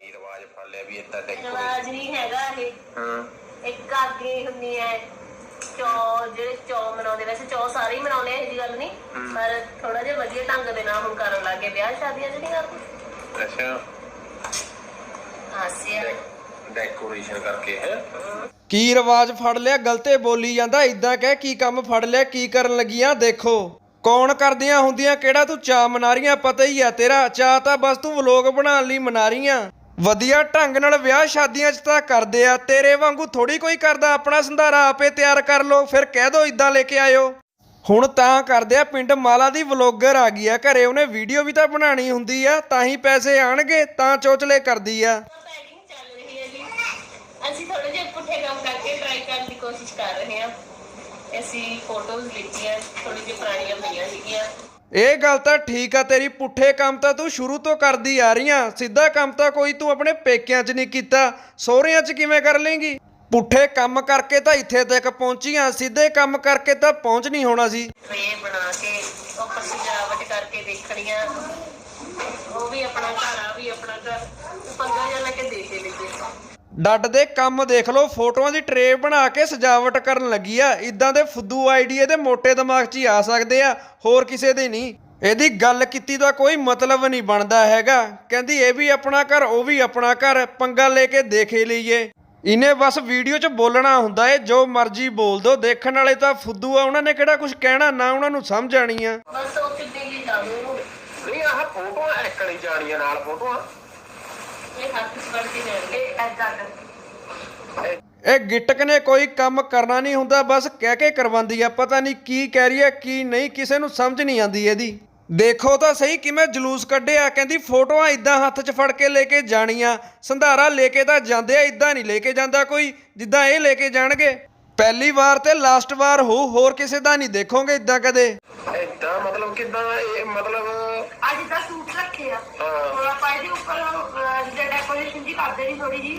ਇਹ ਰਿਵਾਜ ਫੜ ਲਿਆ ਵੀ ਇਦਾਂ ਡੈਕੋਰੇਸ਼ਨ ਰਿਵਾਜ ਨਹੀਂ ਹੈਗਾ ਇਹ। ਹਾਂ। ਇੱਕ ਅੱਗੇ ਹੁੰਦੀ ਹੈ ਚੌ ਜਿਹੜੇ ਚੌ ਮਨਾਉਂਦੇ ਵੈਸੇ ਚੌ ਸਾਰੇ ਹੀ ਮਨਾਉਂਦੇ ਆ ਇਹ ਜੀ ਗੱਲ ਨਹੀਂ। ਪਰ ਥੋੜਾ ਜਿਹਾ ਵਧੀਆ ਢੰਗ ਦੇ ਨਾਲ ਹੁਣ ਕਰਨ ਲੱਗੇ ਵਿਆਹ ਸ਼ਾਦੀਆਂ ਜਿਹੜੀ ਕਰਦੇ ਅੱਛਾ। ਹਾਸਿਆ। ਡੈਕੋਰੇਸ਼ਨ ਕਰਕੇ ਹੈ? ਕੀ ਰਿਵਾਜ ਫੜ ਲਿਆ? ਗਲਤੇ ਬੋਲੀ ਜਾਂਦਾ ਇਦਾਂ ਕਹਿ ਕੀ ਕੰਮ ਫੜ ਲਿਆ ਕੀ ਕਰਨ ਲੱਗੀਆਂ ਦੇਖੋ। ਕੌਣ ਕਰਦੀਆਂ ਹੁੰਦੀਆਂ ਕਿਹੜਾ ਤੂੰ ਚਾ ਮਨਾ ਰਹੀਆਂ ਪਤਾ ਹੀ ਆ ਤੇਰਾ ਚਾ ਤਾਂ ਬਸ ਤੂੰ ਵਲੋਗ ਬਣਾਉਣ ਲਈ ਮਨਾ ਰਹੀਆਂ। ਵਧੀਆ ਢੰਗ ਨਾਲ ਵਿਆਹ ਸ਼ਾਦੀਆਂ 'ਚ ਤਾਂ ਕਰਦੇ ਆ, ਤੇਰੇ ਵਾਂਗੂ ਥੋੜੀ ਕੋਈ ਕਰਦਾ, ਆਪਣਾ ਸੰਧਾਰਾ ਆਪੇ ਤਿਆਰ ਕਰ ਲੋ ਫਿਰ ਕਹਿ ਦੋ ਇਦਾਂ ਲੈ ਕੇ ਆਇਓ। ਹੁਣ ਤਾਂ ਕਰਦੇ ਆ, ਪਿੰਡ ਮਾਲਾ ਦੀ ਵਲੋਗਰ ਆ ਗਈ ਆ, ਘਰੇ ਉਹਨੇ ਵੀਡੀਓ ਵੀ ਤਾਂ ਬਣਾਣੀ ਹੁੰਦੀ ਆ, ਤਾਂ ਹੀ ਪੈਸੇ ਆਣਗੇ, ਤਾਂ ਚੋਚਲੇ ਕਰਦੀ ਆ। ਪੈਕਿੰਗ ਚੱਲ ਰਹੀ ਹੈ ਜੀ ਅਸੀਂ ਥੋੜੇ ਜਿਹਾ ਪੁੱਠੇ ਕੰਮ ਕਰਕੇ ਟਰਾਈ ਕਰਨ ਦੀ ਕੋਸ਼ਿਸ਼ ਕਰ ਰਹੇ ਹਾਂ ਅਸੀਂ ਫੋਟੋਜ਼ ਲਿੱਤੀਆਂ ਥੋੜੀ ਜਿਹੀ ਪੁਰਾਣੀਆਂ ਪਈਆਂ ਸੀਗੀਆਂ। ਇਹ ਗੱਲ ਤਾਂ ਠੀਕ ਆ, ਤੇਰੀ ਪੁੱਠੇ ਕੰਮ ਤਾਂ ਤੂੰ ਸ਼ੁਰੂ ਤੋਂ ਕਰਦੀ ਆ ਰਹੀਆਂ ਸਿੱਧਾ ਕੰਮ ਤਾਂ ਕੋਈ ਤੂੰ ਆਪਣੇ ਪੇਕਿਆਂ 'ਚ ਨਹੀਂ ਕੀਤਾ, ਸਹੁਰਿਆਂ 'ਚ ਕਿਵੇਂ ਕਰ ਲੇਂਗੀ? ਪੁੱਠੇ ਕੰਮ ਕਰਕੇ ਤਾਂ ਇੱਥੇ ਤੱਕ ਪਹੁੰਚੀਆਂ ਸਿੱਧੇ ਕੰਮ ਕਰਕੇ ਤਾਂ ਪਹੁੰਚ ਨਹੀਂ ਹੋਣਾ ਸੀ ਟ੍ਰੇ ਬਣਾ ਕੇ ਉੱਪਰ ਸਜਾਵਟ ਕਰਕੇ ਦੇਖਣੀਆਂ ਉਹ ਵੀ ਆਪਣਾ ਘਰ ਆ ਵੀ ਆਪਣਾ ਘਰ ਪੰਗਾ ਜਿਹਾ ਲੈ ਕੇ ਦੇ ਕੇ ਲੱਗੇ ਡੱਡ ਦੇ ਕੰਮ ਦੇਖ ਲਓ, ਫੋਟੋਆਂ ਦੀ ਟਰੇ ਬਣਾ ਕੇ ਸਜਾਵਟ ਕਰਨ ਲੱਗੀ ਆ। ਇਦਾਂ ਦੇ ਫੁੱਦੂ ਆਈਡੀਏ ਦੇ ਮੋਟੇ ਦਿਮਾਗ 'ਚ ਹੀ ਆ ਸਕਦੇ ਆ, ਹੋਰ ਕਿਸੇ ਦੇ ਨਹੀਂ। ਇਹਦੀ ਗੱਲ ਕੀਤੀ ਦਾ ਕੋਈ ਮਤਲਬ ਨਹੀਂ ਬਣਦਾ ਹੈਗਾ। ਕਹਿੰਦੀ, ਇਹ ਵੀ ਆਪਣਾ ਘਰ, ਉਹ ਵੀ ਆਪਣਾ ਘਰ, ਪੰਗਾ ਲੈ ਕੇ ਦੇਖੇ ਲਈਏ। ਇਹਨੇ ਬਸ ਵੀਡੀਓ 'ਚ ਬੋਲਣਾ ਹੁੰਦਾ ਏ, ਜੋ ਮਰਜ਼ੀ ਬੋਲ ਦੋ। ਦੇਖਣ ਵਾਲੇ ਤਾਂ ਫੁੱਦੂ ਆ, ਉਹਨਾਂ ਨੇ ਕਿਹੜਾ ਕੁਝ ਕਹਿਣਾ, ਨਾ ਉਹਨਾਂ ਨੂੰ ਸਮਝ ਆਣੀ ਆ। ਬਸ ਉਹ ਕਿੱਦਾਂ ਹੀ ਜਾਣੂ? ਨਹੀਂ, ਆਹ ਫੋਟੋਆਂ ਐਕੜੀ ਜਾਣੀਆਂ ਨਾਲ ਫੋਟੋਆਂ। ਇਹ ਹੱਥ ਚ ਫੜ ਕੇ ਜਾਣਗੇ ਐਦਾਂ ਇਹ ਗਿੱਟਕ ਨੇ ਕੋਈ ਕੰਮ ਕਰਨਾ ਨਹੀਂ ਹੁੰਦਾ ਬਸ ਕਹਿ ਕੇ ਕਰਵਾਉਂਦੀ ਆ। ਪਤਾ ਨਹੀਂ ਕੀ ਕਹਿ ਰਹੀ ਹੈ ਕੀ ਨਹੀਂ ਕਿਸੇ ਨੂੰ ਸਮਝ ਨਹੀਂ ਆਉਂਦੀ ਇਹਦੀ। ਦੇਖੋ ਤਾਂ ਸਹੀ ਕਿਵੇਂ ਜਲੂਸ ਕੱਢਿਆ ਕਹਿੰਦੀ ਫੋਟੋਆਂ ਇਦਾਂ ਹੱਥ 'ਚ ਫੜ ਕੇ ਲੈ ਕੇ ਜਾਣੀਆਂ। ਸੰਧਾਰਾ ਲੈ ਕੇ ਤਾਂ ਜਾਂਦੇ ਆ ਇਦਾਂ ਨਹੀਂ ਲੈ ਕੇ ਜਾਂਦਾ ਕੋਈ ਜਿੱਦਾਂ ਇਹ ਲੈ ਕੇ ਜਾਣਗੇ। ਪਹਿਲੀ ਵਾਰ ਤੇ ਲਾਸਟ ਵਾਰ ਹੋ ਹੋਰ ਕਿਸੇ ਦਾ ਨਹੀਂ ਦੇਖੋਗੇ ਇਦਾਂ ਕਦੇ? ਇਦਾਂ ਮਤਲਬ ਕਿਦਾਂ ਇਹ ਮਤਲਬ ਅੱਜ ਦਾ ਸੂਟ ਰੱਖੇ ਆ। ਹਾਂ ਥੋੜਾ ਪਾ ਇਹਦੇ ਉੱਪਰ ਅਹ, ਜੇ ਥੋੜੀ ਜੀ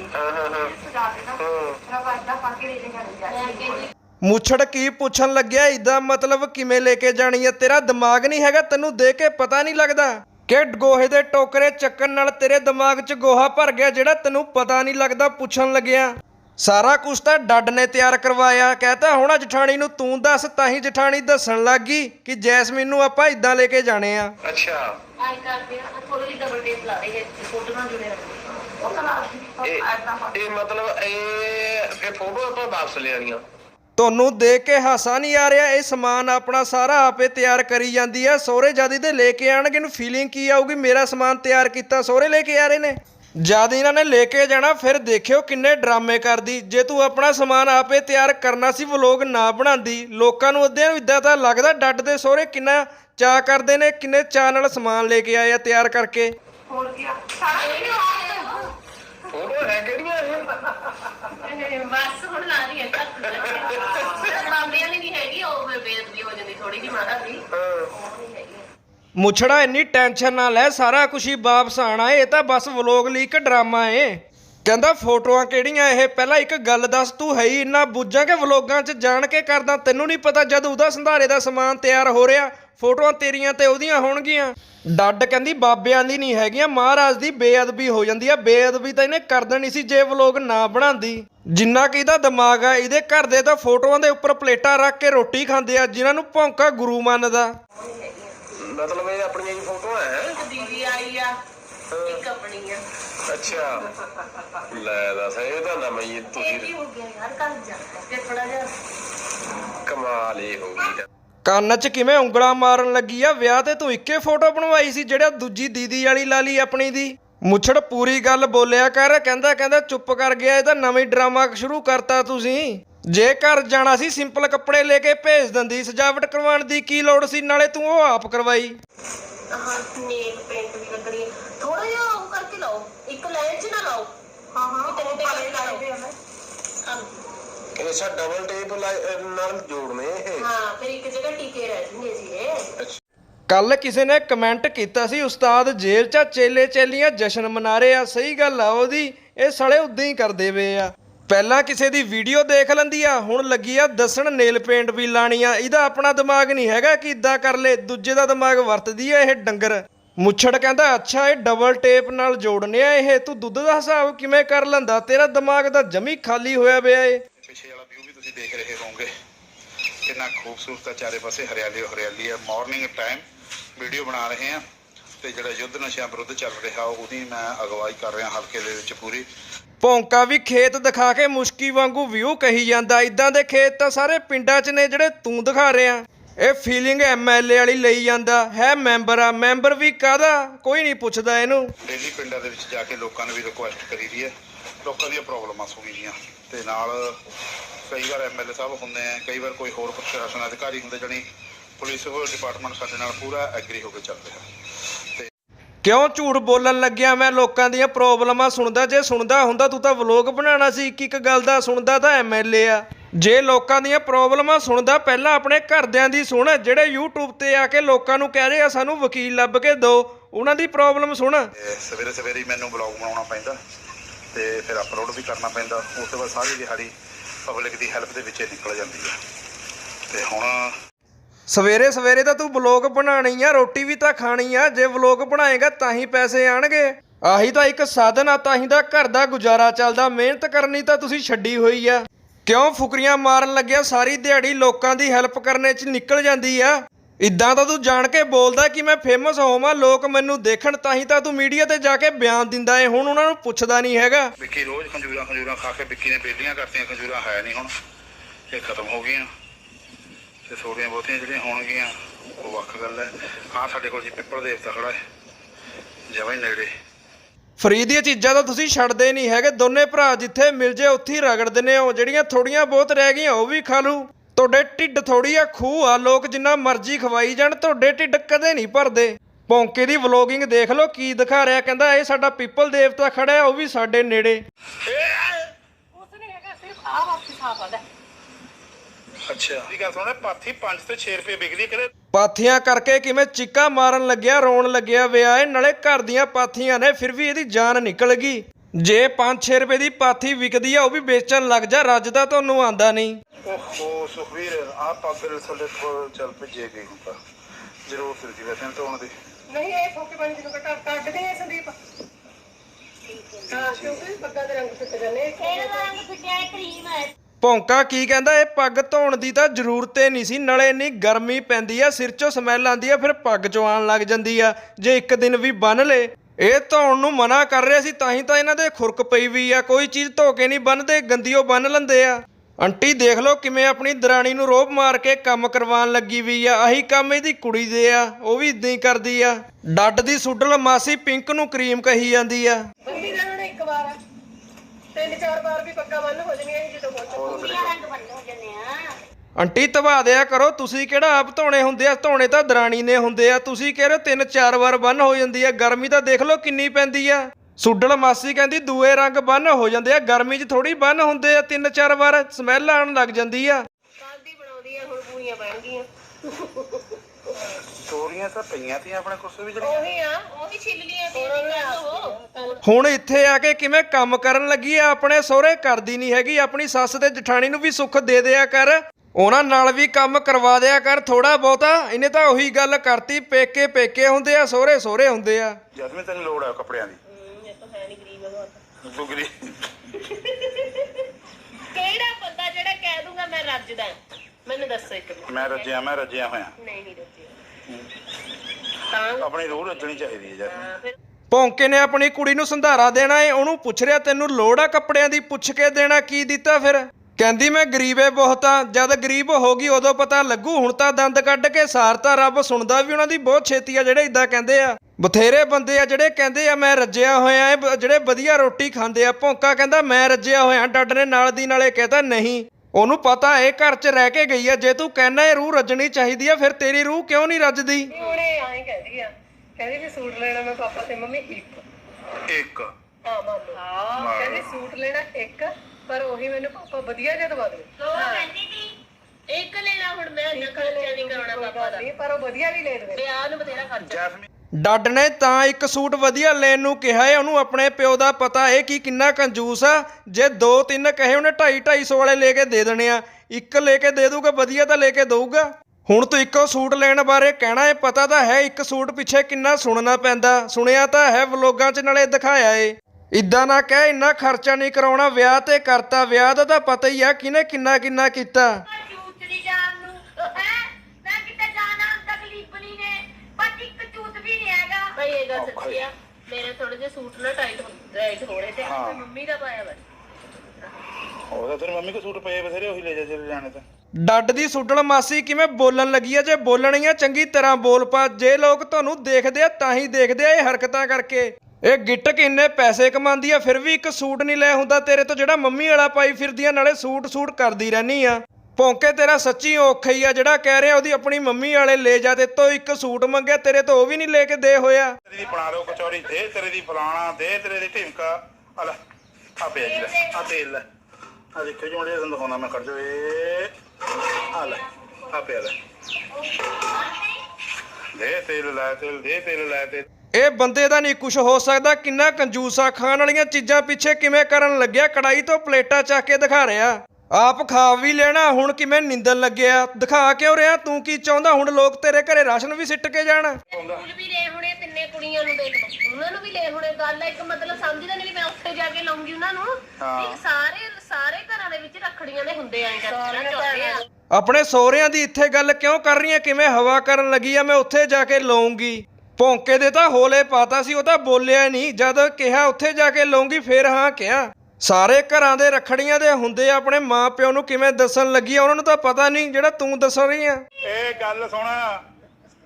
ਸਜਾ ਦੇਣਾ ਪਾ ਕੇ ਲੈ ਕੇ ਜਾਣੀ ਮੁੱਛੜ ਕੀ ਪੁੱਛਣ ਲੱਗਿਆ? ਇਦਾਂ ਮਤਲਬ ਕਿਵੇਂ ਲੈ ਕੇ ਜਾਣੀ ਹੈ ਤੇਰਾ ਦਿਮਾਗ ਨਹੀਂ ਹੈਗਾ? ਤੈਨੂੰ ਦੇਖ ਕੇ ਪਤਾ ਨਹੀਂ ਲੱਗਦਾ? ਕਿ ਗੋਹੇ ਦੇ ਟੋਕਰੇ ਚੱਕਣ ਨਾਲ ਤੇਰੇ ਦਿਮਾਗ 'ਚ ਗੋਹਾ ਭਰ ਗਿਆ ਜਿਹੜਾ ਤੈਨੂੰ ਪਤਾ ਨਹੀਂ ਲੱਗਦਾ ਪੁੱਛਣ ਲੱਗਿਆ। ਸਾਰਾ ਕੁਝ ਤਾਂ ਡੱਡ ਨੇ ਤਿਆਰ ਕਰਵਾਇਆ। ਕਹਤਾ ਹੁਣ ਜਠਾਣੀ ਨੂੰ ਤੂੰ ਦੱਸ ਤਾਂ ਹੀ ਜਠਾਣੀ ਦੱਸਣ ਲੱਗੀ ਕਿ ਜੈਸਮੀਨ ਨੂੰ ਆਪਾਂ ਇਦਾਂ ਲੈ ਕੇ ਜਾਣੇ ਆ। ਅੱਛਾ। ਆਈ ਕਰਦੇ ਆ ਥੋੜੀ ਜਿਹੀ ਡਬਲ ਟੇਪ ਲਾ ਦੇ ਫੋਟੋ ਨਾਲ ਜੁੜੇ ਰਹਿੰਦੇ ਦੇ ਇਹ ਮਤਲਬ ਇਹ ਫੋਟੋ ਆਪਾਂ ਵਾਪਸ ਲੈਣੀਆਂ ਤੁਹਾਨੂੰ ਦੇਖ ਕੇ ਹਾਸਾ ਨਹੀਂ ਆ ਰਿਹਾ ਇਹ ਸਮਾਨ ਆਪਣਾ ਸਾਰਾ ਆਪੇ ਤਿਆਰ ਕਰੀ ਜਾਂਦੀ ਆ। ਸਹੁਰੇ ਜਦ ਇਹਦੇ ਲੈ ਕੇ ਆਣਗੇ ਨੂੰ ਫੀਲਿੰਗ ਕੀ ਆਊਗੀ? ਮੇਰਾ ਸਮਾਨ ਤਿਆਰ ਕੀਤਾ ਸਹੁਰੇ ਲੈ ਕੇ ਆ ਰਹੇ ਨੇ। ਜਦ ਇਹਨਾਂ ਨੇ ਲੈ ਕੇ ਜਾਣਾ ਫਿਰ ਦੇਖਿਓ ਕਿੰਨੇ ਡਰਾਮੇ ਕਰਦੀ। ਜੇ ਤੂੰ ਆਪਣਾ ਸਮਾਨ ਆਪੇ ਤਿਆਰ ਕਰਨਾ ਸੀ ਵਲੋਗ ਨਾ ਬਣਾਉਂਦੀ ਲੋਕਾਂ ਨੂੰ ਅੱਧਿਆਂ ਨੂੰ ਇਦਾਂ ਤਾਂ ਲੱਗਦਾ ਡੱਡ ਦੇ ਸਹੁਰੇ ਕਿੰਨਾ ਚਾਹ ਕਰਦੇ ਨੇ ਕਿੰਨੇ ਚਾਹ ਨਾਲ ਸਮਾਨ ਲੈ ਕੇ ਆਏ ਆ ਤਿਆਰ ਕਰਕੇ। ਹੋਰ ਕੀ ਆ? ਸਾਰਾ ਇਹ ਆ। ਫੋਟੋ ਹੈ ਕਿਹੜੀਆਂ ਇਹ? ਬਸ ਹੁਣ ਲਾ ਰਹੀ ਹੈ ਤੱਕ ਮਾਮਿਆਂ ਦੀ ਨਹੀਂ ਹੈਗੀ ਉਹ ਬੇਇੱਜ਼ਤੀ ਹੋ ਜਾਂਦੀ ਥੋੜੀ ਜਿਹੀ ਮਾਰਾ ਦੀ ਹਾਂ ਉਹ ਨਹੀਂ ਹੈਗੀ ਮੁਛੜਾ ਇੰਨੀ ਟੈਨਸ਼ਨ ਨਾ ਲੈ ਸਾਰਾ ਕੁਝ ਹੀ ਵਾਪਸ ਆਣਾ ਇਹ ਤਾਂ ਬਸ ਵਲੋਗ ਲਈ ਇੱਕ ਡਰਾਮਾ ਏ। ਕਹਿੰਦਾ ਫੋਟੋਆਂ ਕਿਹੜੀਆਂ? ਇਹ ਪਹਿਲਾਂ ਇੱਕ ਗੱਲ ਦੱਸ ਤੂੰ ਹੈ ਹੀ ਇੰਨਾ ਬੁੱਝਾਂ ਕਿ ਵਲੋਗਾਂ 'ਚ ਜਾਣ ਕੇ ਕਰਦਾ। ਤੈਨੂੰ ਨਹੀਂ ਪਤਾ ਜਦ ਉਹਦਾ ਸੰਧਾਰੇ ਦਾ ਸਮਾਨ ਤਿਆਰ ਹੋ ਰਿਹਾ ਫੋਟੋਆਂ ਤੇਰੀਆਂ ਤੇ ਉਹਦੀਆਂ ਹੋਣਗੀਆਂ। ਡੱਡ ਕਹਿੰਦੀ ਬਾਬਿਆਂ ਦੀ ਨਹੀਂ ਹੈਗੀਆਂ ਮਹਾਰਾਜ ਦੀ ਬੇਅਦਬੀ ਹੋ ਜਾਂਦੀ ਆ। ਬੇਅਦਬੀ ਤਾਂ ਇਹਨੇ ਕਰ ਦੇਣੀ ਸੀ ਜੇ ਵਲੋਗ ਨਾ ਬਣਾਉਂਦੀ। ਜਿੰਨਾ ਕਿ ਇਹਦਾ ਦਿਮਾਗ ਆ ਇਹਦੇ ਘਰ ਦੇ ਤਾਂ ਫੋਟੋਆਂ ਦੇ ਉੱਪਰ ਪਲੇਟਾਂ ਰੱਖ ਕੇ ਰੋਟੀ ਖਾਂਦੇ ਆ ਜਿਨ੍ਹਾਂ ਨੂੰ ਭੌਂਕਾ ਗੁਰੂ ਮੰਨਦਾ। ਮਤਲਬ ਇਹ ਆਪਣੀਆਂ ਹੀ ਫੋਟੋਆਂ ਹੈ? ਇੱਕ ਦੀਦੀ ਆਈ ਆ ਇੱਕ ਆਪਣੀ ਆ। ਅੱਛਾ। ਲੈ ਦੱਸ ਇਹ ਤਾਂ ਨਾ ਮੈਂ ਇਹ ਤੁਸੀਂ ਕੀ ਹੋ ਗਿਆ ਯਾਰ ਕੱਲ ਜਾ ਤੇ ਥੋੜਾ ਜਿਹਾ। ਕਮਾਲ ਹੀ ਹੋ ਗਈ ਕੰਨ 'ਚ ਕਿਵੇਂ ਉਂਗਲਾਂ ਮਾਰਨ ਲੱਗੀ ਆ? ਵਿਆਹ ਤੇ ਤੂੰ ਇੱਕੇ ਫੋਟੋ ਬਣਵਾਈ ਸੀ ਜਿਹੜਾ ਦੂਜੀ ਦੀਦੀ ਵਾਲੀ ਲਾ ਲਈ ਆਪਣੀ ਦੀ। ਮੁੱਛੜ ਪੂਰੀ ਗੱਲ ਬੋਲਿਆ ਕਰ ਕਹਿੰਦਾ ਕਹਿੰਦਾ ਚੁੱਪ ਕਰ ਗਿਆ ਇਹ ਤਾਂ ਨਵੀਂ ਡਰਾਮਾ ਸ਼ੁਰੂ ਕਰਤਾ ਤੁਸੀਂ। ਜੇ ਘਰ ਜਾਣਾ ਸੀ ਸਿੰਪਲ ਕੱਪੜੇ ਲੈ ਕੇ ਭੇਜ ਦਿੰਦੀ ਸਜਾਵਟ ਕਰਵਾਉਣ ਦੀ ਕੀ ਲੋੜ ਸੀ? ਨਾਲੇ ਤੂੰ ਉਹ ਆਪ ਕਰਵਾਈ। ਹਾਂ ਨੇਲ ਪੇਂਟ ਵੀ ਲੱਗਣੀ ਥੋੜਾ ਜਿਹਾ ਇੱਕ ਲਾਈਨ ਚ ਨਾ ਲਾਓ। ਹਾਂ ਹਾਂ ਤੇਰੇ ਤੇ ਲਾਈਨ ਲਾਓ ਹਾਂ। ਇਹ ਸਾ ਡਬਲ ਟੇਪ ਨਾਲ ਜੋੜਨੇ ਇਹ। ਹਾਂ ਫਿਰ ਇੱਕ ਜਗ੍ਹਾ ਟਿਕੇ ਰਹਿ ਜੂਗੇ ਜੀ ਇਹ। ਅੱਛਾ। ਕੱਲ ਕਿਸੇ ਨੇ ਕਮੈਂਟ ਕੀਤਾ ਸੀ ਉਸਤਾਦ ਜੇਲ੍ਹ 'ਚ ਚੇਲੇ ਚੇਲੀਆਂ ਜਸ਼ਨ ਮਨਾ ਰਹੇ ਆ। ਸਹੀ ਗੱਲ ਆ ਉਹਦੀ ਇਹ ਸੜੇ ਉਦਾਂ ਹੀ ਕਰਦੇ ਵੇ ਆ। ਪਹਿਲਾਂ ਕਿਸੇ ਦੀ ਵੀਡੀਓ ਦੇਖ ਲੈਂਦੀ ਆ ਹੁਣ ਲੱਗੀ ਆ ਦੱਸਣ ਨੇਲ ਪੇਂਟ ਵੀ ਲਾਣੀ ਆ। ਇਹਦਾ ਆਪਣਾ ਦਿਮਾਗ ਨਹੀਂ ਹੈਗਾ ਕਿ ਇਦਾਂ ਕਰ ਲੈ ਦੂਜੇ ਦਾ ਦਿਮਾਗ ਵਰਤਦੀ ਆ ਇਹ ਡੰਗਰ। ਮੁੱਛੜ ਕਹਿੰਦਾ ਅੱਛਾ ਇਹ ਡਬਲ ਟੇਪ ਨਾਲ ਜੋੜਨੇ ਆ ਇਹ ਤੂੰ ਦੁੱਧ ਦਾ ਹਿਸਾਬ ਕਿਵੇਂ ਕਰ ਲੈਂਦਾ? ਤੇਰਾ ਦਿਮਾਗ ਤਾਂ ਜਮੀ ਖਾਲੀ ਹੋਇਆ ਪਿਆ ਏ। ਪਿੱਛੇ ਵਾਲਾ ਵਿਊ ਵੀ ਤੁਸੀਂ ਦੇਖ ਰਹੇ ਹੋਵੋਗੇ। ਕਿੰਨਾ ਖੂਬਸੂਰਤ ਹੈ ਚਾਰੇ ਪਾਸੇ ਹਰਿਆਲੀ ਹਰਿਆਲੀ ਹੈ ਮਾਰਨਿੰਗ ਟਾਈਮ ਵੀਡੀਓ ਬਣਾ ਰਹੇ ਹਾਂ ਤੇ ਜਿਹੜਾ ਯੁੱਧ ਨਸ਼ਿਆਂ ਵਿਰੁੱਧ ਚੱਲ ਰਿਹਾ ਉਹਦੀ ਮੈਂ ਅਗਵਾਈ ਕਰ ਰਿਹਾ ਹਲਕੇ ਦੇ ਵਿੱਚ ਪੂਰੀ। ਭੌਂਕਾ ਵੀ ਖੇਤ ਦਿਖਾ ਕੇ ਮੁਸ਼ਕੀ ਵਾਂਗੂ ਵਿਊ ਕਹੀ ਜਾਂਦਾ। ਇਦਾਂ ਦੇ ਖੇਤ ਤਾਂ ਸਾਰੇ ਪਿੰਡਾਂ 'ਚ ਨੇ ਜਿਹੜੇ ਤੂੰ ਦਿਖਾ ਰਿਹਾ। ਇਹ ਫੀਲਿੰਗ ਐਮਐਲਏ ਵਾਲੀ ਲਈ ਜਾਂਦਾ। ਹੈ ਮੈਂਬਰ ਆ। ਮੈਂਬਰ ਵੀ ਕਾਹਦਾ? ਕੋਈ ਨਹੀਂ ਪੁੱਛਦਾ ਇਹਨੂੰ। ਡੇਲੀ ਪਿੰਡਾਂ ਦੇ ਵਿੱਚ ਜਾ ਕੇ ਲੋਕਾਂ ਨੂੰ ਵੀ ਰਿਕੁਐਸਟ ਕਰੀ ਦੀ ਹੈ। ਲੋਕਾਂ ਦੀਆਂ ਪ੍ਰੋਬਲਮਾਂ ਸੁਣੀ ਦੀਆਂ ਤੇ ਨਾਲ ਕਈ ਵਾਰ ਐਮਐਲਏ ਸਾਹਿਬ ਹੁੰਦੇ ਆ ਕਈ ਵਾਰ ਕੋਈ ਹੋਰ ਪ੍ਰਸ਼ਾਸਨ ਅਧਿਕਾਰੀ ਹੁੰਦੇ ਜਣੀ ਪੁਲਿਸ ਡਿਪਾਰਟਮੈਂਟ ਸਾਡੇ ਨਾਲ ਪੂਰਾ ਐਗਰੀ ਹੋ ਕੇ ਚੱਲ ਰਿਹਾ ਤੇ ਕਿਉਂ ਝੂਠ ਬੋਲਣ ਲੱਗਿਆ ਮੈਂ ਲੋਕਾਂ ਦੀਆਂ ਪ੍ਰੋਬਲਮਾਂ ਸੁਣਦਾ ਜੇ ਸੁਣਦਾ ਹੁੰਦਾ ਤੂੰ ਤਾਂ ਵਲੋਗ ਬਣਾਉਣਾ ਸੀ। ਇੱਕ ਇੱਕ ਗੱਲ ਦਾ ਸੁਣਦਾ ਤਾਂ ਐਮਐਲਏ ਆ। ਜੇ ਲੋਕਾਂ ਦੀਆਂ ਪ੍ਰੋਬਲਮਾਂ ਸੁਣਦਾ ਪਹਿਲਾਂ ਆਪਣੇ ਘਰਦਿਆਂ ਦੀ ਸੁਣ ਜਿਹੜੇ YouTube ਤੇ ਆ ਕੇ ਲੋਕਾਂ ਨੂੰ ਕਹਿ ਰਹੇ ਆ ਸਾਨੂੰ ਵਕੀਲ ਲੱਭ ਕੇ ਦਿਓ। ਉਹਨਾਂ ਦੀ ਪ੍ਰੋਬਲਮ ਸੁਣ। ਸਵੇਰੇ ਸਵੇਰੇ ਮੈਨੂੰ ਬਲੌਗ ਬਣਾਉਣਾ ਪੈਂਦਾ ਤੇ ਫਿਰ ਅਪਲੋਡ ਵੀ ਕਰਨਾ ਪੈਂਦਾ। ਉਸ ਤੋਂ ਬਾਅਦ ਸਾਰੀ ਦਿਹਾੜੀ ਪਬਲਿਕ ਦੀ ਹੈਲਪ ਦੇ ਵਿੱਚ ਨਿਕਲ ਜਾਂਦੀ ਹੈ ਤੇ ਹੁਣ ਸਵੇਰੇ ਸਵੇਰੇ ਤਾਂ ਤੂੰ ਵਲੋਗ ਬਣਾਣੀ ਆ ਰੋਟੀ ਵੀ ਤਾਂ ਖਾਣੀ ਆ। ਜੇ ਵਲੋਗ ਬਣਾਏਗਾ ਤਾਂ ਹੀ ਪੈਸੇ ਆਣਗੇ। ਆਹੀ ਤਾਂ ਇੱਕ ਸਾਧਨ ਆ ਤਾਂ ਹੀ ਤਾਂ ਘਰ ਦਾ ਗੁਜ਼ਾਰਾ ਚੱਲਦਾ। ਮਿਹਨਤ ਕਰਨੀ ਤਾਂ ਤੁਸੀਂ ਛੱਡੀ ਹੋਈ ਆ। ਕਿਉਂ ਫੁਕਰੀਆਂ ਮਾਰਨ ਲੱਗਿਆ? ਸਾਰੀ ਦਿਹਾੜੀ ਲੋਕਾਂ ਦੀ ਹੈਲਪ ਕਰਨੇ 'ਚ ਨਿਕਲ ਜਾਂਦੀ ਆ। ਇਦਾਂ ਤਾਂ ਤੂੰ ਜਾਣ ਕੇ ਬੋਲਦਾ ਕਿ ਮੈਂ ਫੇਮਸ ਹੋਵਾਂ, ਲੋਕ ਮੈਨੂੰ ਦੇਖਣ, ਤਾਂ ਹੀ ਤਾਂ ਤੂੰ ਮੀਡੀਆ ਤੇ ਜਾ ਕੇ ਬਿਆਨ ਦਿੰਦਾ ਏ। ਹੁਣ ਉਹਨਾਂ ਨੂੰ ਪੁੱਛਦਾ ਨਹੀਂ ਹੈਗਾ। ਵਿੱਕੀ ਰੋਜ਼ ਖੰਜੂਰਾਂ ਖੰਜੂਰਾਂ ਖਾ ਕੇ ਵਿੱਕੀ ਨੇ ਬੇਲੀਆਂ ਕਰਤੀਆਂ, ਖੰਜੂਰਾਂ ਹੈ ਨਹੀਂ ਹੁਣ। ਇਹ ਖਤਮ ਹੋ ਗਈਆਂ। ਤੇ ਥੋੜੀਆਂ ਬਹੁਤੀਆਂ ਜਿਹੜੀਆਂ ਹੋਣਗੀਆਂ, ਉਹ ਵੱਖ ਗੱਲ ਹੈ। ਹਾਂ ਸਾਡੇ ਕੋਲ ਜੀ ਪਿੱਪਲ ਦੇਵਤਾ ਖੜਾ ਹੈ। ਜਮਾਂ ਹੀ ਨੇੜੇ। ਫਰੀ ਦੀਆਂ ਚੀਜ਼ਾਂ ਤਾਂ ਤੁਸੀਂ ਛੱਡਦੇ ਨਹੀਂ ਹੈਗੇ। ਦੋਨੇ ਭਰਾ ਜਿੱਥੇ ਮਿਲ ਜੇ, ਉੱਥੇ ਹੀ ਰਗੜ ਦਿੰਦੇ ਹੋ ਜਿਹੜੀਆਂ ਥੋੜੀਆਂ ਬਹੁਤ ਰਹਿ ਗਈਆਂ, ਉਹ ਵੀ ਖਾ ਲੂ ਤੁਹਾਡੇ ਢਿੱਡ ਥੋੜੀ ਆ, ਖੂਹ ਆ, ਲੋਕ ਜਿੰਨਾ ਮਰਜ਼ੀ ਖਵਾਈ ਜਾਣ, ਤੁਹਾਡੇ ਢਿੱਡ ਕਦੇ ਨਹੀਂ ਭਰਦੇ। ਪੌਂਕੇ ਦੀ ਵਲੋਗਿੰਗ ਦੇਖ ਲਓ, ਕੀ ਦਿਖਾ ਰਿਹਾ, ਕਹਿੰਦਾ ਇਹ ਸਾਡਾ ਪੀਪਲ ਦੇਵਤਾ ਖੜਾ ਹੈ, ਉਹ ਵੀ ਸਾਡੇ ਨੇੜੇ। ਕੁਛ ਨਹੀਂ ਹੈਗਾ, ਸਿਰਫ ਆਹ ਵਾਪਸ ਆ ਪਾਦਾ ਅੱਛਾ। ਇਹ ਗੱਲ ਸੁਣੋ ਪਾਥੀ 5 ਤੇ 6 ਰੁਪਏ ਵਿਕਦੀ ਹੈ ਕਿਹੜੇ ਪਾਥੀਆਂ ਕਰਕੇ ਕਿਵੇਂ ਚੀਕਾ ਮਾਰਨ ਲੱਗਿਆ ਰੋਣ ਲੱਗਿਆ ਵਿਆ ਏ ਨਾਲੇ ਘਰ ਦੀਆਂ ਪਾਥੀਆਂ ਨੇ ਫਿਰ ਵੀ ਇਹਦੀ ਜਾਨ ਨਿਕਲ ਗਈ। ਜੇ 5-6 ਰੁਪਏ ਦੀ ਪਾਥੀ ਵਿਕਦੀ ਆ ਉਹ ਵੀ ਵੇਚਣ ਲੱਗ ਜਾ ਰੱਜਦਾ ਤੁਹਾਨੂੰ ਆਂਦਾ ਨਹੀਂ। ਓਹੋ ਸੁਖਵੀਰ ਆ ਪਾਗਲ ਥੱਲੇ ਤੋਂ ਚੱਲ ਭੱਜੇ ਗਈ ਹੁਣ ਤਾਂ। ਜ਼ਰੂਰ ਫਿਰ ਜੀ ਵੈਸੇ ਤੋਂ ਦੀ। ਨਹੀਂ ਇਹ ਫੋਕੇ ਪਾਣੀ ਜਿਹਨੂੰ ਕੱਟ ਕੱਢਦੇ ਆ ਸੰਦੀਪ। ਹਾਂ। ਕਿਉਂਕਿ ਪੱਗਾਂ ਦੇ ਰੰਗ ਫਿੱਟ ਜਾਂਦੇ ਇਹਦਾ ਰੰਗ ਫਿੱਟਿਆ ਹੈ ਕਰੀਮ ਹੈ ਭੌਂਕਾ ਕੀ ਕਹਿੰਦਾ, ਇਹ ਪੱਗ ਧੋਣ ਦੀ ਤਾਂ ਜ਼ਰੂਰਤ ਹੀ ਨਹੀਂ ਸੀ, ਨਾਲੇ ਇੰਨੀ ਗਰਮੀ ਪੈਂਦੀ ਆ, ਸਿਰ 'ਚੋਂ ਸਮੈਲ ਆਉਂਦੀ ਆ, ਫਿਰ ਪੱਗ 'ਚੋਂ ਆਣ ਲੱਗ ਜਾਂਦੀ ਆ, ਜੇ ਇੱਕ ਦਿਨ ਵੀ ਬੰਨ ਲੇ। ਇਹ ਧੋਣ ਨੂੰ ਮਨਾ ਕਰ ਰਿਹਾ ਸੀ, ਤਾਂ ਹੀ ਤਾਂ ਇਹਨਾਂ ਦੇ ਖੁਰਕ ਪਈ ਵੀ ਆ, ਕੋਈ ਚੀਜ਼ ਧੋ ਕੇ ਨਹੀਂ ਬੰਨਦੇ ਗੰਦੀਓ ਬੰਨ ਲੈਂਦੇ ਆ। ਆਂਟੀ, ਦੇਖ ਲਓ ਕਿਵੇਂ ਆਪਣੀ ਦਰਾਣੀ ਨੂੰ ਰੋਬ ਮਾਰ ਕੇ ਕੰਮ ਕਰਵਾਉਣ ਲੱਗੀ ਵੀ ਆ, ਆਹੀ ਕੰਮ ਇਹਦੀ ਕੁੜੀ ਦੇ ਆ, ਉਹ ਵੀ ਇਦਾਂ ਹੀ ਕਰਦੀ ਆ। ਡੱਡ ਦੀ ਸੁੱਡਲ ਮਾਸੀ ਪਿੰਕ ਨੂੰ ਕਰੀਮ ਕਹੀ ਜਾਂਦੀ ਆ। ਬੰਦੀ ਜਾਣਾ ਇੱਕ ਵਾਰ ਤਿੰਨ ਚਾਰ ਵਾਰ ਵੀ ਪੱਕਾ ਬੰਨ ਹੋ ਜਾਣੀਆਂ ਸੀ ਜਦੋਂ ਪਹੁੰਚੋ ਪੀਲਾ ਰੰਗ ਬੰਨ ਹੋ ਜੰਨੇ ਆ। ਆਂਟੀ ਧਵਾ ਦਿਆ ਕਰੋ ਤੁਸੀਂ ਕਿਹੜਾ ਆਪ ਧੋਣੇ ਹੁੰਦੇ ਆ? ਧੋਣੇ ਤਾਂ ਦਰਾਣੀ ਨੇ ਹੁੰਦੇ ਆ। ਤੁਸੀਂ ਕਹਿ ਰਹੇ ਹੋ ਤਿੰਨ ਚਾਰ ਵਾਰ ਬੰਨ ਹੋ ਜਾਂਦੀ ਆ। ਗਰਮੀ ਤਾਂ ਦੇਖ ਲਓ ਕਿੰਨੀ ਪੈਂਦੀ ਆ। ਸੁੱਡਲ ਮਾਸੀ ਕਹਿੰਦੀ ਦੂਏ ਰੰਗ ਬੰਨ ਹੋ ਜਾਂਦੇ ਆ। ਗਰਮੀ 'ਚ ਥੋੜੀ ਬੰਨ ਹੁੰਦੇ ਆ ਤਿੰਨ ਚਾਰ ਵਾਰ। ਸਮੈਲ ਆਉਣ ਲੱਗ ਜਾਂਦੀ ਆ। ਕੱਲ ਦੀ ਬਣਾਉਂਦੀ ਆ ਹੁਣ ਪੂਰੀਆਂ ਬਣ ਚੋਰੀਆਂ ਤਾਂ ਪਈਆਂ ਤੀਆਂ ਆਪਣੇ ਕੁਰਸੇ ਵੀ ਜਿਹੜੀਆਂ। ਉਹੀ ਆ ਉਹੀ ਛਿੱਲ ਲੀਆਂ ਤੇ ਉਹ ਹੁਣ ਇੱਥੇ ਆ ਕੇ ਕਿਵੇਂ ਕੰਮ ਕਰਨ ਲੱਗੀ ਆ ਆਪਣੇ ਸਹੁਰੇ? ਕਰਦੀ ਨਹੀਂ ਹੈਗੀ ਆਪਣੀ ਸੱਸ ਤੇ ਜਠਾਣੀ ਨੂੰ ਵੀ ਸੁੱਖ ਦੇ ਦਿਆ ਕਰ। ਉਹਨਾਂ ਨਾਲ ਵੀ ਕੰਮ ਕਰਵਾ ਦਿਆ ਕਰ ਥੋੜਾ ਬਹੁਤਾ। ਇਹਨੇ ਤਾਂ ਉਹੀ ਗੱਲ ਕਰਤੀ ਪੇਕੇ ਪੇਕੇ ਹੁੰਦੇ ਆ ਸਹੁਰੇ ਸਹੁਰੇ ਹੁੰਦੇ ਆ। ਜਦ ਤੈਨੂੰ ਲੋੜ ਆ ਕੱਪੜਿਆਂ ਦੀ। ਇਹ ਤਾਂ ਹੈ ਨਹੀਂ ਗਰੀਬ ਬਹੁਤ ਦੁਗਰੀ ਕਿਹੜਾ ਬੰਦਾ ਜਿਹੜਾ ਕਹਿ ਦੂੰਗਾ ਮੈਂ ਰੱਜਦਾ? ਮੈਨੂੰ ਦੱਸੋ ਇੱਕ ਮਿੰਟ ਮੈਂ ਰੱਜਿਆ ਮੈਂ ਰੱਜਿਆ ਹੋਇਆ। ਨਹੀਂ ਨਹੀਂ ਰੱਜਿਆ ਤਾਂ ਆਪਣੀ ਰੂਹ ਰੱਜਣੀ ਚਾਹੀਦੀ ਹੈ ਭੌਂਕੇ ਨੇ ਆਪਣੀ ਕੁੜੀ ਨੂੰ ਸੰਧਾਰਾ ਦੇਣਾ ਏ ਉਹਨੂੰ ਪੁੱਛ ਰਿਹਾ ਤੈਨੂੰ ਲੋੜ ਆ ਕੱਪੜਿਆਂ ਦੀ? ਪੁੱਛ ਕੇ ਦੇਣਾ ਕੀ ਦਿੱਤਾ ਫਿਰ? ਕਹਿੰਦੀ ਮੈਂ ਗਰੀਬੇ ਬਹੁਤ ਆ। ਜਦ ਗਰੀਬ ਹੋ ਗਈ ਉਦੋਂ ਪਤਾ ਲੱਗੂ ਹੁਣ ਤਾਂ ਦੰਦ ਕੱਢ ਕੇ ਸਾਰਤਾ ਰੱਬ ਸੁਣਦਾ ਵੀ ਉਹਨਾਂ ਦੀ ਬਹੁਤ ਛੇਤੀ ਆ ਜਿਹੜੇ ਇਦਾਂ ਕਹਿੰਦੇ ਆ। ਬਥੇਰੇ ਬੰਦੇ ਆ ਜਿਹੜੇ ਕਹਿੰਦੇ ਆ ਮੈਂ ਰੱਜਿਆ ਹੋਇਆ ਜਿਹੜੇ ਵਧੀਆ ਰੋਟੀ ਖਾਂਦੇ ਆ। ਭੌਂਕਾ ਕਹਿੰਦਾ ਮੈਂ ਰੱਜਿਆ ਹੋਇਆ ਡੱਡ ਨੇ ਨਾਲ ਦੀ ਨਾਲੇ ਕਹਿੰਦਾ ਨਹੀਂ। ਉਹਨੂੰ ਪਤਾ ਇਹ ਘਰ 'ਚ ਰਹਿ ਕੇ ਗਈ ਆ ਜੇ ਤੂੰ ਕਹਿਣਾ ਇਹ ਰੂਹ ਰੱਜਣੀ ਚਾਹੀਦੀ ਆ ਫਿਰ ਤੇਰੀ ਰੂਹ ਕਿਉਂ ਨਹੀਂ ਰੱਜਦੀ? ਨਹੀਂ ਉਹਨੇ ਐਂ ਕਹਿੰਦੀ ਆ ਕਹਿੰਦੀ ਵੀ ਸੂਟ ਲੈਣਾ ਮੈਂ ਪਾਪਾ ਤੇ ਮੰਮੀ ਇੱਕ। ਇੱਕ? ਹਾਂ ਮੰਨ ਲਓ। ਹਾਂ। ਕਹਿੰਦੀ ਸੂਟ ਲੈਣਾ ਇੱਕ ਪਰ ਉਹੀ ਮੈਨੂੰ ਪਾਪਾ ਵਧੀਆ ਜਿਹਾ ਦਵਾ ਦੇ ਉਹ ਕਹਿੰਦੀ ਸੀ ਇੱਕ ਲੈਣਾ ਹੁਣ ਮੈਂ ਇੰਨਾ ਖਰਚਾ ਨਹੀਂ ਕਰਾਉਣਾ ਪਾਪਾ ਦਾ। ਪਰ ਉਹ ਵਧੀਆ ਵੀ ਲੈ ਦੇਵੇ। ਵਿਆਹ ਨੂੰ ਬਥੇਰਾ ਖਰਚਾ। ਜੈਸਮੀਨ ਡੱਡ ਨੇ ਤਾਂ ਇੱਕ ਸੂਟ ਵਧੀਆ ਲੈਣ ਨੂੰ ਕਿਹਾ ਏ ਉਹਨੂੰ ਆਪਣੇ ਪਿਓ ਦਾ ਪਤਾ ਏ ਕਿ ਕਿੰਨਾ ਕੰਜੂਸ ਆ। ਜੇ ਦੋ ਤਿੰਨ ਕਹੇ, ਉਹਨੇ 2.5 250 ਵਾਲੇ ਲੈ ਕੇ ਦੇ ਦੇਣੇ ਆ। ਇੱਕ ਲੈ ਕੇ ਦੇ ਦੂਗਾ ਵਧੀਆ ਤਾਂ ਲੈ ਕੇ ਦਊਗਾ। ਹੁਣ ਤੂੰ ਇੱਕੋ ਸੂਟ ਲੈਣ ਬਾਰੇ ਕਹਿਣਾ ਏ ਪਤਾ ਤਾਂ ਹੈ ਇੱਕ ਸੂਟ ਪਿੱਛੇ ਕਿੰਨਾ ਸੁਣਨਾ ਪੈਂਦਾ। ਸੁਣਿਆ ਤਾਂ ਹੈ, ਵਲੋਗਾਂ 'ਚ ਨਾਲੇ ਦਿਖਾਇਆ ਏ। ਇਦਾਂ ਨਾ ਕਹਿ, ਇੰਨਾ ਖਰਚਾ ਨਹੀਂ ਕਰਾਉਣਾ, ਵਿਆਹ ਤੇ ਕਰਤਾ, ਵਿਆਹ ਦਾ ਤਾਂ ਪਤਾ ਹੀ ਆ ਕਿਨੇ ਕਿੰਨਾ ਕਿੰਨਾ ਕੀਤਾ ਚੂਤਰੀ ਜਾਣ ਨੂੰ ਹੈ ਮੈਂ ਕਿਤੇ ਜਾਣਾ ਤਕਲੀਫ ਨਹੀਂ ਨੇ ਪਰ ਇੱਕ ਚੂਤ ਵੀ ਨਹੀਂ ਹੈਗਾ ਭਾਈ ਇਹ ਗੱਲ ਸੱਚੀ ਆ ਮੇਰੇ ਥੋੜੇ ਜਿਹੇ ਸੂਟ ਨਾ ਟਾਈਟ ਟਾਈਟ ਹੋ ਰਹੇ ਤੇ ਹਾਂ। ਆਪਣੀ ਮੰਮੀ ਦਾ ਪਾਇਆ ਵਾ। ਉਹਦਾ ਤੇਰੀ ਮੰਮੀ ਕੋ ਸੂਟ ਪਏ ਬਥੇਰੇ ਉਹੀ ਲੈ ਜਾ ਜੇ ਜਾਣੇ ਤਾਂ। ਡੱਡ ਦੀ ਸੁੱਡਣ ਮਾਸੀ ਕਿਵੇਂ ਬੋਲਣ ਲੱਗੀ ਆ? ਜੇ ਬੋਲਣੀ ਆ ਚੰਗੀ ਤਰ੍ਹਾਂ ਬੋਲ ਪਾ। ਜੇ ਲੋਕ ਤੁਹਾਨੂੰ ਦੇਖਦੇ ਆ ਤਾਂ ਹੀ ਦੇਖਦੇ ਆ ਇਹ ਹਰਕਤਾਂ ਕਰਕੇ। ਇਹ ਗਿੱਟ ਕਿੰਨੇ ਪੈਸੇ ਕਮਾਉਂਦੀ ਆ ਫਿਰ ਵੀ ਇੱਕ ਸੂਟ ਨਹੀਂ ਲੈ ਹੁੰਦਾ ਤੇਰੇ ਤੋਂ ਜਿਹੜਾ ਮੰਮੀ ਵਾਲਾ ਪਾਈ ਫਿਰਦੀ ਆ ਨਾਲੇ ਸੂਟ ਸੂਟ ਕਰਦੀ ਰਹਿਨੀ ਆ। ਭੌਂਕੇ ਤੇਰਾ ਸੱਚੀ ਔਖਾ ਹੀ ਆ ਜਿਹੜਾ ਕਹਿ ਰਿਹਾ ਉਹਦੀ ਆਪਣੀ ਮੰਮੀ ਵਾਲੇ ਲੈ ਜਾ ਤੇ ਤੋਂ ਇੱਕ ਸੂਟ ਮੰਗਿਆ ਤੇਰੇ ਤੋਂ ਉਹ ਵੀ ਨਹੀਂ ਲੈ ਕੇ ਦੇ ਹੋਇਆ। ਤੇਰੀ ਦੀ ਬਣਾ ਲਓ ਕਚੌਰੀ ਦੇ ਤੇਰੇ ਦੀ ਫਲਾਣਾ ਦੇ ਤੇਰੇ ਦੀ ਢਿਮਕਾ। ਆ ਲੈ ਆ ਪਿਆ ਜੀ ਲੈ ਆ ਤੇਲ ਲੈ। ਆ ਦੇਖੋ ਜੀ ਮੁੰਡੇ ਤੁਹਾਨੂੰ ਦਿਖਾਉਣਾ ਮੈਂ ਕਰ ਜੋ ਇਹ ਆ ਲੈ ਆ ਪਿਆ ਲੈ। ਦੇ ਤੇਲ ਲੈ ਤੇਲ ਦੇ ਤੇਲ ਲੈ ਤੇ ਇਹ ਬੰਦੇ ਦਾ ਨਹੀਂ ਕੁਝ ਹੋ ਸਕਦਾ ਕਿੰਨਾ ਕੰਜੂਸਾ ਖਾਣ ਵਾਲੀਆਂ ਚੀਜ਼ਾਂ ਪਿੱਛੇ ਕਿਵੇਂ ਕਰਨ ਲੱਗਿਆ ਕੜਾਈ ਤੋਂ ਪਲੇਟਾਂ ਚੱਕ ਕੇ ਦਿਖਾ ਰਿਹਾ। ਆਪ ਖਾ ਵੀ ਲੈਣਾ ਹੁਣ ਕਿਵੇਂ ਨਿੰਦਣ ਲੱਗਿਆ? ਦਿਖਾ ਕਿਉਂ ਰਿਹਾ? ਤੂੰ ਕੀ ਚਾਹੁੰਦਾ? ਹੁਣ ਲੋਕ ਤੇਰੇ ਘਰੇ ਰਾਸ਼ਨ ਵੀ ਸਿੱਟ ਕੇ ਜਾਣ। ਸਕੂਲ ਵੀ ਲੈ ਹੁਣੇ ਤਿੰਨੇ ਕੁੜੀਆਂ ਨੂੰ ਦੇਖ ਲਓ। ਉਹਨਾਂ ਨੂੰ ਵੀ ਲੈ ਹੁਣੇ ਗੱਲ ਆ ਇੱਕ ਮਤਲਬ ਸਮਝਦੇ ਨਹੀਂ ਵੀ ਮੈਂ ਉੱਥੇ ਜਾ ਕੇ ਲਾਉਂਗੀ ਉਹਨਾਂ ਨੂੰ। ਹਾਂ। ਇੱਕ ਸਾਰੇ ਸਾਰੇ ਘਰਾਂ ਦੇ ਵਿੱਚ ਰੱਖੜੀਆਂ ਦੇ ਹੁੰਦੇ ਆਂ ਕਰਕੇ ਚਾਹੁੰਦੇ ਆ। ਆਪਣੇ ਸਹੁਰਿਆਂ ਦੀ ਇੱਥੇ ਗੱਲ ਕਿਉਂ ਕਰ ਰਹੀ ਹੈ ਕਿਵੇਂ ਹਵਾ ਕਰਨ ਲੱਗੀ ਆ? ਮੈਂ ਉੱਥੇ ਜਾ ਕੇ ਲਊਂਗੀ ਭੌਂਕੇ ਦੇ ਤਾਂ ਹੋਲੇ ਪਾਤਾ ਸੀ ਉਹ ਤਾਂ ਬੋਲਿਆ ਨਹੀਂ ਜਦ ਕਿਹਾ ਉੱਥੇ ਜਾ ਕੇ ਲਊਂਗੀ ਫੇਰ ਹਾਂ ਕਿਹਾ। ਸਾਰੇ ਘਰਾਂ ਦੇ ਰੱਖੜੀਆਂ ਦੇ ਹੁੰਦੇ ਆ, ਆਪਣੇ ਮਾਪਿਓ ਨੂੰ ਕਿਵੇਂ ਦੱਸਣ ਲੱਗੀ ਆ ਉਹਨਾਂ ਨੂੰ ਤਾਂ ਪਤਾ ਨਹੀਂ ਜਿਹੜਾ ਤੂੰ ਦੱਸ ਰਹੀ ਆ। ਇਹ ਗੱਲ ਸੁਣ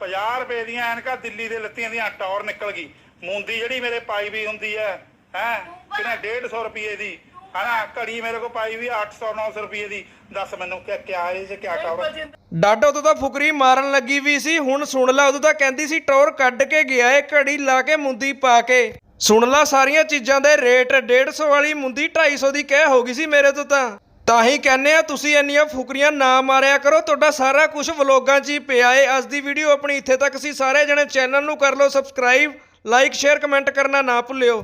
50 ਰੁਪਏ ਦੀਆਂ ਐਨਕਾਂ ਦਿੱਲੀ ਦੇ ਲੱਤੀਆਂ ਦੀਆਂ ਟੌਰ ਨਿਕਲ ਗਈ। ਮੁੰਦੀ ਜਿਹੜੀ ਮੇਰੇ ਪਾਈ ਵੀ ਹੁੰਦੀ ਹੈ ਹੈ ਕਿੰਨਾ 150 ਰੁਪਏ ਦੀ ਹਨਾ ਘੜੀ ਮੇਰੇ ਕੋ ਪਾਈ ਵੀ 800 900 ਰੁਪਏ ਦੀ। ਦੱਸ ਮੈਨੂੰ ਕਿ ਕਿਆ ਇਹ ਚ ਕਿਆ ਟੌਰ ਡਾਡੋ ਉਦੋਂ ਤਾਂ ਫੁਕਰੀ ਮਾਰਨ ਲੱਗੀ ਵੀ ਸੀ ਹੁਣ ਸੁਣ ਲੈ ਉਦੋਂ ਤਾਂ ਕਹਿੰਦੀ ਸੀ ਟੌਰ ਕੱਢ ਕੇ ਗਿਆ ਏ ਘੜੀ ਲਾ ਕੇ ਮੁੰਦੀ ਪਾ ਕੇ। ਸੁਣ ਲੈ ਸਾਰੀਆਂ ਚੀਜ਼ਾਂ ਦੇ ਰੇਟ 150 ਵਾਲੀ ਮੁੰਦੀ 250 ਦੀ ਕਹਿ ਹੋ ਗਈ ਸੀ ਮੇਰੇ ਤੋਂ ਤਾਂ। ਤਾਂ ਹੀ ਕਹਿੰਨੇ ਆ, ਤੁਸੀਂ ਇੰਨੀਆਂ ਫੁਕਰੀਆਂ ਨਾ ਮਾਰਿਆ ਕਰੋ, ਤੁਹਾਡਾ ਸਾਰਾ ਕੁਝ ਵਲੋਗਾਂ 'ਚ ਹੀ ਪਿਆ ਏ। ਅੱਜ ਦੀ ਵੀਡੀਓ ਆਪਣੀ ਇੱਥੇ ਤੱਕ ਸੀ। ਸਾਰੇ ਜਣੇ ਚੈਨਲ ਨੂੰ ਕਰ ਲਓ ਸਬਸਕ੍ਰਾਈਬ ਲਾਈਕ ਸ਼ੇਅਰ ਕਮੈਂਟ ਕਰਨਾ ਨਾ ਭੁੱਲਿਓ।